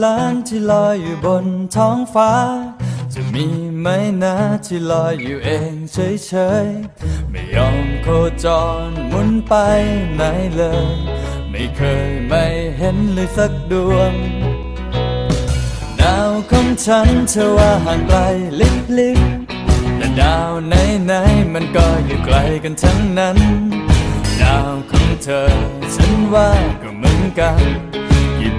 ล้านที่ลอยอยู่บนท้องฟ้า จะมีไหมนะที่ลอยอยู่เองเฉยๆ ไม่ยอมโคจรหมุนไปไหนเลย ไม่เคยไม่เห็นเลยสักดวง ดาวของฉันเธอว่าห่างไกลลิบลิบแต่ดาวไหนไหนๆมันก็อยู่ไกลกันทั้งนั้น ดาวของเธอฉันว่าก็เหมือนกัน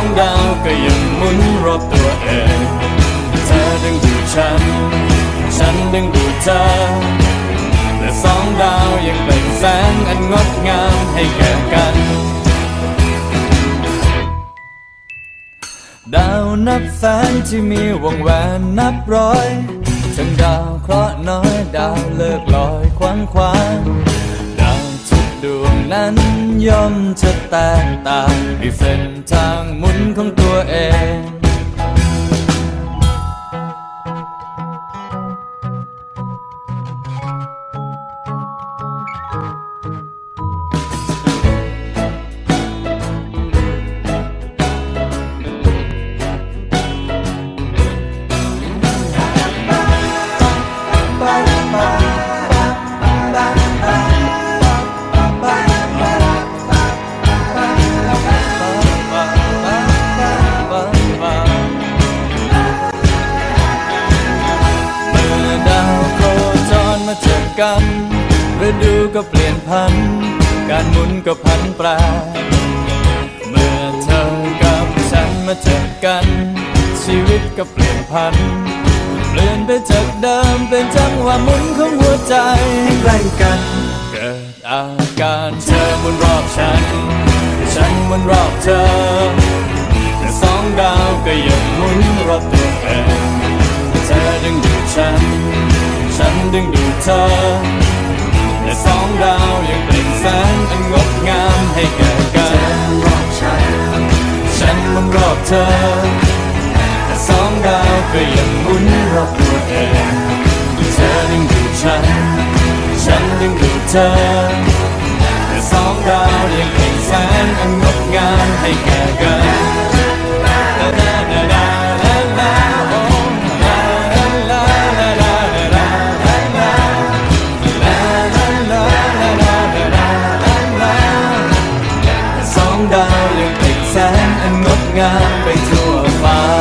สองดาวก็ยังหมุนรอบตัวเองเธอดึงดูดฉัน ฉันดึงดูดเธอแต่สองดาวยังเปล่งแสงอันงดงามให้แก่กัน ดาวนับแสนที่มีวงแหวนนับร้อยทั้งดาวเคราะห์น้อยดาวเลิกลอยควางควางดาวทุกดวงนั้นย่อมจะแตกต่างด้วยเส้นทางมุ ของตัวเองเมาเจอกันฤดูก็เปลี่ยนพัน การหมุนก็พันแปรเมื่อเธอกับฉันมาเจอกัน ชีวิตก็เปลี่ยนพัน เปลี่ยนไปจากเดิมเป็นจังหวะหมุนของหัวใจให้ใกล้กัน เกิดอาการเธอหมุนรอบฉัน ฉันหมุนรอบเธอ ดึงดูดเธอแต่สองดาวยังเปล่งแสงอันงดงามให้แก่กันรอบฉันฉันมุนรอบเธอ แต่สองดาวก็ยังหมุนรอบตัวเองเธอดึงดูดฉัน ฉันดึงดูดเธอ แต่สองดาวยังเปล่งแสงอันงดงามให้แก่กัน งามไปทั่วฟ้า